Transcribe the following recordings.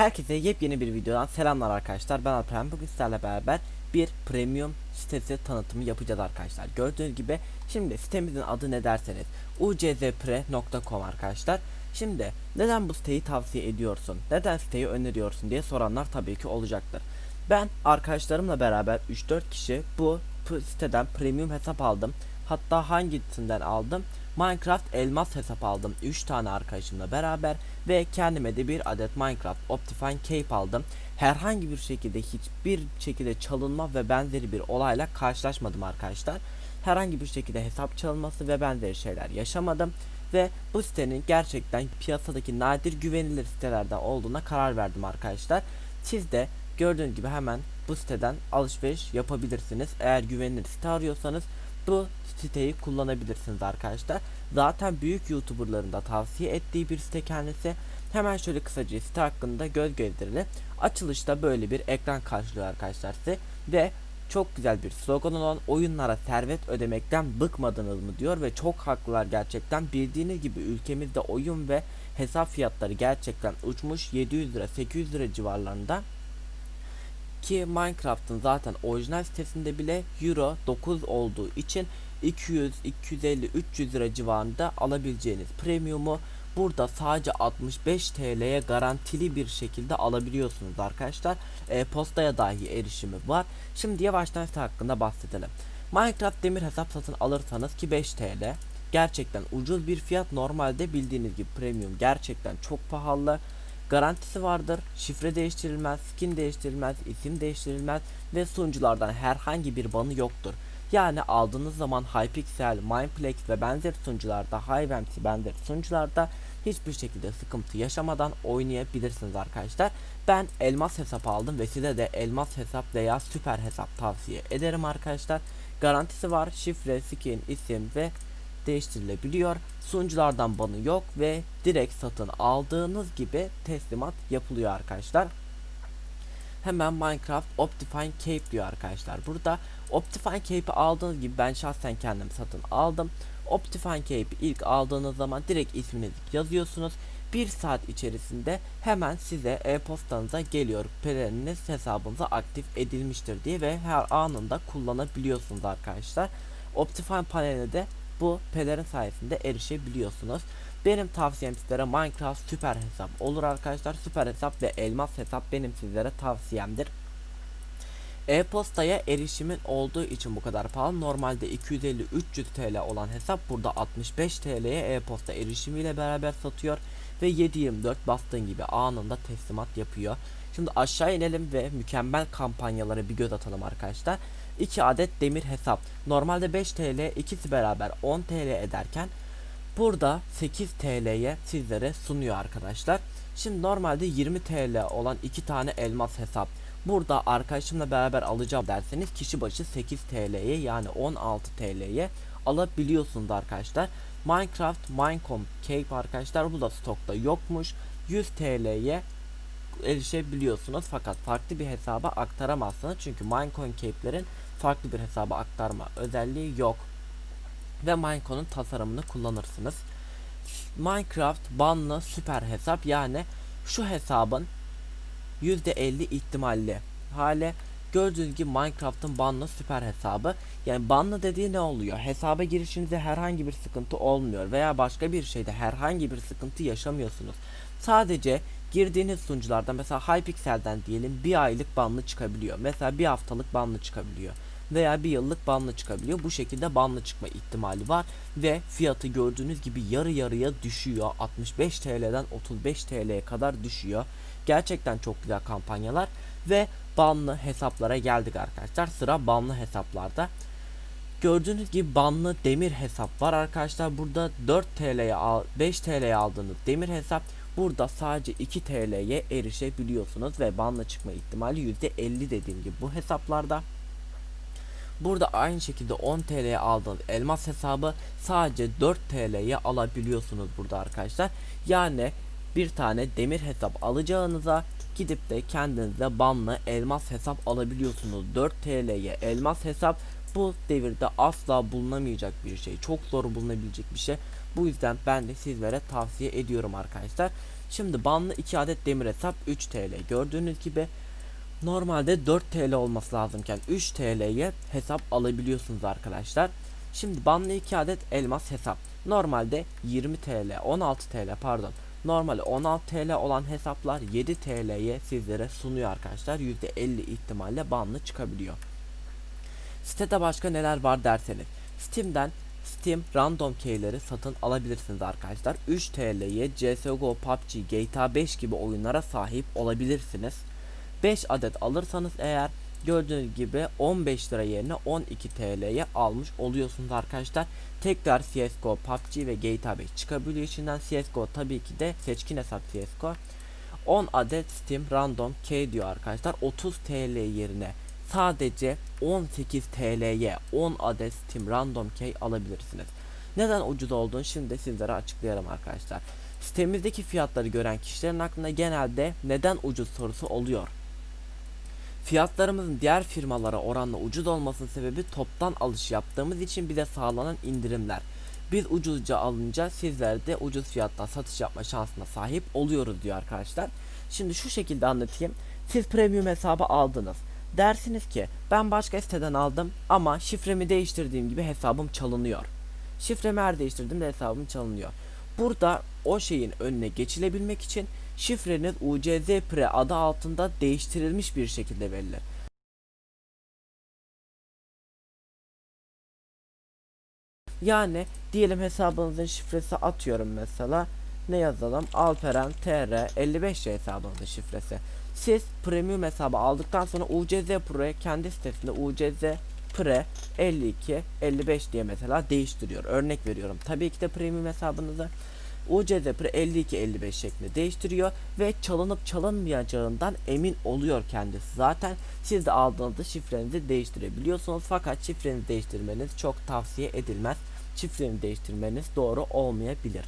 Herkese yepyeni bir videodan selamlar arkadaşlar. Ben Alperen. Bugün sizlerle beraber bir premium sitesi tanıtımı yapacağız arkadaşlar. Gördüğünüz gibi şimdi sitemizin adı ne derseniz uczpre.com arkadaşlar. Şimdi neden bu siteyi tavsiye ediyorsun? Neden siteyi öneriyorsun diye soranlar tabii ki olacaktır. Ben arkadaşlarımla beraber 3-4 kişi bu siteden premium hesap aldım. Hatta hangisinden aldım? Minecraft elmas hesap aldım 3 tane arkadaşımla beraber ve kendime de bir adet Minecraft Optifine Cape aldım. Herhangi bir şekilde hiçbir şekilde çalınma ve benzeri bir olayla karşılaşmadım arkadaşlar. Herhangi bir şekilde hesap çalınması ve benzeri şeyler yaşamadım ve bu sitenin gerçekten piyasadaki nadir güvenilir sitelerden olduğuna karar verdim arkadaşlar. Siz de gördüğünüz gibi hemen bu siteden alışveriş yapabilirsiniz. Eğer güvenilir site arıyorsanız bu siteyi kullanabilirsiniz arkadaşlar. Zaten büyük YouTuber'ların da tavsiye ettiği bir site kendisi. Hemen şöyle kısaca site hakkında göz gezdirelim. Açılışta böyle bir ekran karşılıyor arkadaşlar size ve çok güzel bir slogan olan oyunlara servet ödemekten bıkmadınız mı diyor ve çok haklılar gerçekten. Bildiğiniz gibi ülkemizde oyun ve hesap fiyatları gerçekten uçmuş 700 lira 800 lira civarlarında ki Minecraft'ın zaten orijinal sitesinde bile Euro 9 olduğu için 200, 250, 300 lira civarında alabileceğiniz premiumu burada sadece 65 TL'ye garantili bir şekilde alabiliyorsunuz arkadaşlar. E-postaya dahi erişimi var. Şimdi yavaştan site hakkında bahsedelim. Minecraft demir hesap satın alırsanız ki 5 TL gerçekten ucuz bir fiyat. Normalde bildiğiniz gibi premium gerçekten çok pahalı. Garantisi vardır. Şifre değiştirilmez, skin değiştirilmez, isim değiştirilmez ve sunuculardan herhangi bir banı yoktur. Yani aldığınız zaman Hypixel, Mineplex ve benzer sunucularda, HiveMC benzer sunucularda hiçbir şekilde sıkıntı yaşamadan oynayabilirsiniz arkadaşlar. Ben elmas hesap aldım ve size de elmas hesap veya süper hesap tavsiye ederim arkadaşlar. Garantisi var. Şifre, skin, isim ve değiştirilebiliyor. Sunuculardan banı yok ve direkt satın aldığınız gibi teslimat yapılıyor arkadaşlar. Hemen Minecraft Optifine Cape diyor arkadaşlar. Burada Optifine Cape'i aldığınız gibi ben şahsen kendim satın aldım. Optifine Cape'i ilk aldığınız zaman direkt isminizi yazıyorsunuz. Bir saat içerisinde hemen size e-postanıza geliyor. Peleriniz hesabınıza aktif edilmiştir diye ve her anında kullanabiliyorsunuz arkadaşlar. Optifine paneline de bu pelerin sayesinde erişebiliyorsunuz. Benim tavsiyem sizlere Minecraft süper hesap olur arkadaşlar. Süper hesap ve elmas hesap benim sizlere tavsiyemdir. E-postaya erişimin olduğu için bu kadar pahalı. Normalde 250-300 TL olan hesap burada 65 TL'ye e-posta erişimiyle beraber satıyor ve 7/24 bastığın gibi anında teslimat yapıyor. Şimdi aşağı inelim ve mükemmel kampanyalara bir göz atalım arkadaşlar. 2 adet demir hesap. Normalde 5 TL ikisi beraber 10 TL ederken burada 8 TL'ye sizlere sunuyor arkadaşlar. Şimdi normalde 20 TL olan 2 tane elmas hesap. Burada arkadaşımla beraber alacağım derseniz kişi başı 8 TL'ye yani 16 TL'ye alabiliyorsunuz arkadaşlar. Minecraft Minecom Cape arkadaşlar bu da stokta yokmuş. 100 TL'ye erişebiliyorsunuz. Fakat farklı bir hesaba aktaramazsınız. Çünkü Minecon Cape'lerin farklı bir hesaba aktarma özelliği yok. Ve Minecoin'un tasarımını kullanırsınız. Minecraft banlı süper hesap. Yani şu hesabın %50 ihtimalli hale gördüğünüz gibi Minecraft'ın banlı süper hesabı yani banlı dediği ne oluyor hesaba girişinizde herhangi bir sıkıntı olmuyor veya başka bir şeyde herhangi bir sıkıntı yaşamıyorsunuz sadece girdiğiniz sunucularda mesela Hypixel'den diyelim bir aylık banlı çıkabiliyor mesela bir haftalık banlı çıkabiliyor veya bir yıllık banlı çıkabiliyor. Bu şekilde banlı çıkma ihtimali var ve fiyatı gördüğünüz gibi yarı yarıya düşüyor. 65 TL'den 35 TL'ye kadar düşüyor. Gerçekten çok güzel kampanyalar ve banlı hesaplara geldik arkadaşlar. Sıra banlı hesaplarda. Gördüğünüz gibi banlı demir hesap var arkadaşlar. Burada 4 TL'ye al 5 TL'ye aldığınız demir hesap burada sadece 2 TL'ye erişebiliyorsunuz ve banlı çıkma ihtimali %50 dediğim gibi bu hesaplarda. Burada aynı şekilde 10 TL'ye aldığınız elmas hesabı sadece 4 TL'ye alabiliyorsunuz burada arkadaşlar. Yani bir tane demir hesap alacağınıza gidip de kendinize banlı elmas hesap alabiliyorsunuz. 4 TL'ye elmas hesap bu devirde asla bulunamayacak bir şey. Çok zor bulunabilecek bir şey. Bu yüzden ben de sizlere tavsiye ediyorum arkadaşlar. Şimdi banlı 2 adet demir hesap 3 TL. Gördüğünüz gibi normalde 4 TL olması lazımken 3 TL'ye hesap alabiliyorsunuz arkadaşlar. Şimdi banlı 2 adet elmas hesap. Normalde 20 TL, 16 TL pardon. Normalde 16 TL olan hesaplar 7 TL'ye sizlere sunuyor arkadaşlar. %50 ihtimalle banlı çıkabiliyor. Sitede başka neler var derseniz. Steam'den Steam Random Key'leri satın alabilirsiniz arkadaşlar. 3 TL'ye CSGO, PUBG, GTA 5 gibi oyunlara sahip olabilirsiniz. 5 adet alırsanız eğer gördüğünüz gibi 15 lira yerine 12 TL'ye almış oluyorsunuz arkadaşlar. Tekrar CSGO, PUBG ve GTA 5 çıkabiliyor içinden. CSGO tabii ki de seçkin hesap CSGO. 10 adet Steam Random Key diyor arkadaşlar. 30 TL yerine sadece 18 TL'ye 10 adet Steam Random Key alabilirsiniz. Neden ucuz olduğunu şimdi sizlere açıklayalım arkadaşlar. Sitemizdeki fiyatları gören kişilerin aklına genelde neden ucuz sorusu oluyor. Fiyatlarımızın diğer firmalara oranla ucuz olmasının sebebi toptan alış yaptığımız için bize sağlanan indirimler. Biz ucuzca alınca sizler de ucuz fiyattan satış yapma şansına sahip oluyoruz diyor arkadaşlar. Şimdi şu şekilde anlatayım. Siz premium hesabı aldınız. Dersiniz ki ben başka siteden aldım ama şifremi değiştirdiğim gibi hesabım çalınıyor. Şifremi her değiştirdiğimde hesabım çalınıyor. Burada o şeyin önüne geçilebilmek için şifreniz UCZ Pre adı altında değiştirilmiş bir şekilde verilir. Yani diyelim hesabınızın şifresi atıyorum mesela. Ne yazalım? Alperen TR 55 hesabınızın şifresi. Siz premium hesabı aldıktan sonra UCZ Pro'ya kendi sitesinde UCZ Pre 52 55 diye mesela değiştiriyor. Örnek veriyorum. Tabii ki de premium hesabınızı UCZ Pre 52 55 şeklinde değiştiriyor ve çalınıp çalınmayacağından emin oluyor kendisi. Zaten siz de aldığınızda şifrenizi değiştirebiliyorsunuz fakat şifrenizi değiştirmeniz çok tavsiye edilmez. Şifreni değiştirmeniz doğru olmayabilir.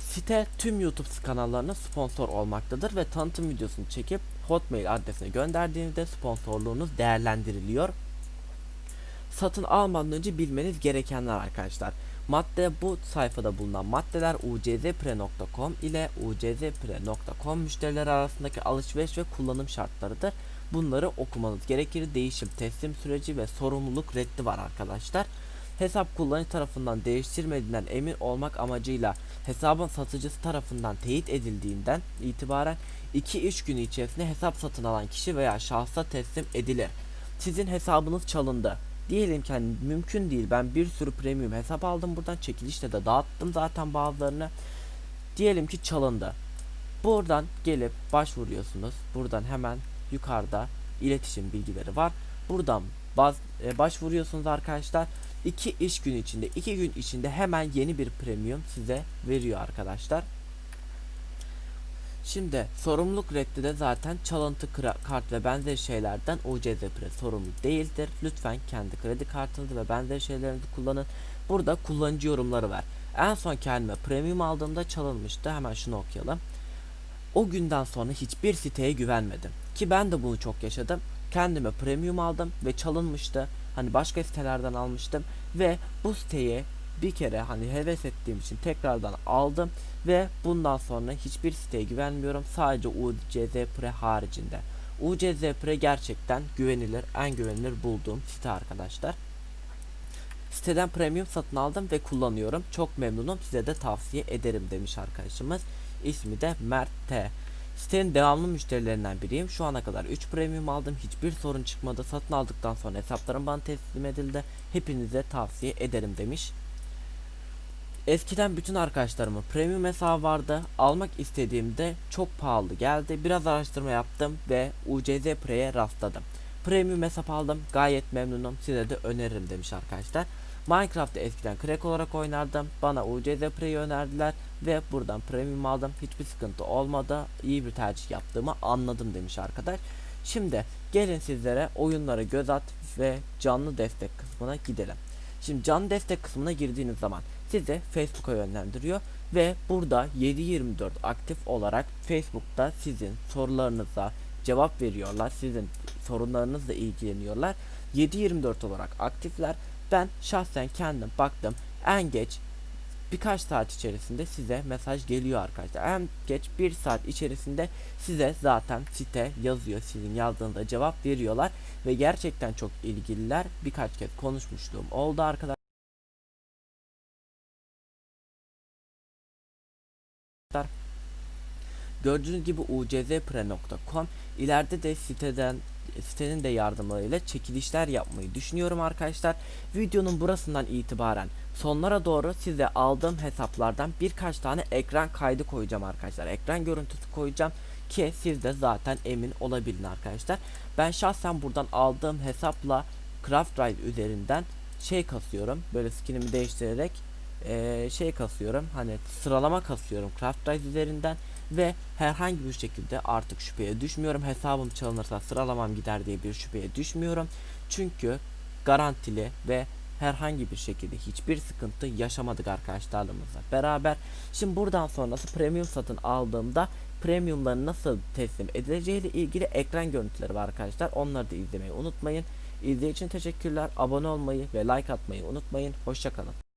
Site tüm YouTube kanallarına sponsor olmaktadır ve tanıtım videosunu çekip Hotmail adresine gönderdiğinizde sponsorluğunuz değerlendiriliyor. Satın almadan önce bilmeniz gerekenler arkadaşlar. Madde bu sayfada bulunan maddeler uczpre.com ile uczpre.com müşterileri arasındaki alışveriş ve kullanım şartlarıdır. Bunları okumanız gerekir. Değişim, teslim süreci ve sorumluluk reddi var arkadaşlar. Hesap kullanıcı tarafından değiştirmediğinden emin olmak amacıyla hesabın satıcısı tarafından teyit edildiğinden itibaren 2-3 gün içerisinde hesap satın alan kişi veya şahsa teslim edilir. Sizin hesabınız çalındı. Diyelim ki hani mümkün değil ben bir sürü premium hesap aldım buradan çekilişle de dağıttım zaten bazılarını. Diyelim ki çalındı. Buradan gelip başvuruyorsunuz. Buradan hemen yukarıda iletişim bilgileri var. Buradan baz, e, başvuruyorsunuz arkadaşlar. 2 iş gün içinde 2 gün içinde hemen yeni bir premium size veriyor arkadaşlar. Şimdi sorumluluk reddi de zaten çalıntı kart ve benzer şeylerden UCZ Pre sorumlu değildir. Lütfen kendi kredi kartınızı ve benzer şeylerinizi kullanın. Burada kullanıcı yorumları var. En son kendime premium aldığımda çalınmıştı. Hemen şunu okuyalım. O günden sonra hiçbir siteye güvenmedim. Ki ben de bunu çok yaşadım. Kendime premium aldım ve çalınmıştı. Hani başka sitelerden almıştım ve bu siteye bir kere hani heves ettiğim için tekrardan aldım ve bundan sonra hiçbir siteye güvenmiyorum sadece UCZ Pre haricinde. UCZ Pre gerçekten güvenilir, en güvenilir bulduğum site arkadaşlar. Siteden premium satın aldım ve kullanıyorum. Çok memnunum. Size de tavsiye ederim demiş arkadaşımız. İsmi de Mert T. Sitenin devamlı müşterilerinden biriyim. Şu ana kadar 3 premium aldım. Hiçbir sorun çıkmadı. Satın aldıktan sonra hesaplarım bana teslim edildi. Hepinize tavsiye ederim demiş. Eskiden bütün arkadaşlarımın premium hesabı vardı. Almak istediğimde çok pahalı geldi. Biraz araştırma yaptım ve UCZ Pre'ye rastladım. Premium hesap aldım. Gayet memnunum. Size de öneririm demiş arkadaşlar. Minecraft'ta eskiden crack olarak oynardım. Bana UCZ Pre'yi önerdiler ve buradan premium aldım. Hiçbir sıkıntı olmadı. İyi bir tercih yaptığımı anladım demiş arkadaş. Şimdi gelin sizlere oyunlara göz at ve canlı destek kısmına gidelim. Şimdi canlı destek kısmına girdiğiniz zaman sizi Facebook'a yönlendiriyor ve burada 7/24 aktif olarak Facebook'ta sizin sorularınıza cevap veriyorlar. Sizin sorunlarınızla ilgileniyorlar. 7/24 olarak aktifler. Ben şahsen kendim baktım en geç birkaç saat içerisinde size mesaj geliyor arkadaşlar. En geç bir saat içerisinde size zaten site yazıyor. Sizin yazdığınızda cevap veriyorlar ve gerçekten çok ilgililer. Birkaç kez konuşmuşluğum oldu arkadaşlar. Gördüğünüz gibi uczpre.com ileride de siteden sitenin de yardımlarıyla çekilişler yapmayı düşünüyorum arkadaşlar. Videonun burasından itibaren sonlara doğru size aldığım hesaplardan birkaç tane ekran kaydı koyacağım arkadaşlar. Ekran görüntüsü koyacağım ki siz de zaten emin olabilin arkadaşlar. Ben şahsen buradan aldığım hesapla Craft Ride üzerinden şey kasıyorum. Böyle skinimi değiştirerek eee, şey kasıyorum. Hani sıralama kasıyorum Craft Ride üzerinden ve herhangi bir şekilde artık şüpheye düşmüyorum. Hesabım çalınırsa sıralamam gider diye bir şüpheye düşmüyorum. Çünkü garantili ve herhangi bir şekilde hiçbir sıkıntı yaşamadık arkadaşlarımızla beraber. Şimdi buradan sonrası premium satın aldığımda premiumların nasıl teslim edileceği ile ilgili ekran görüntüleri var arkadaşlar. Onları da izlemeyi unutmayın. İzlediğiniz için teşekkürler. Abone olmayı ve like atmayı unutmayın. Hoşçakalın.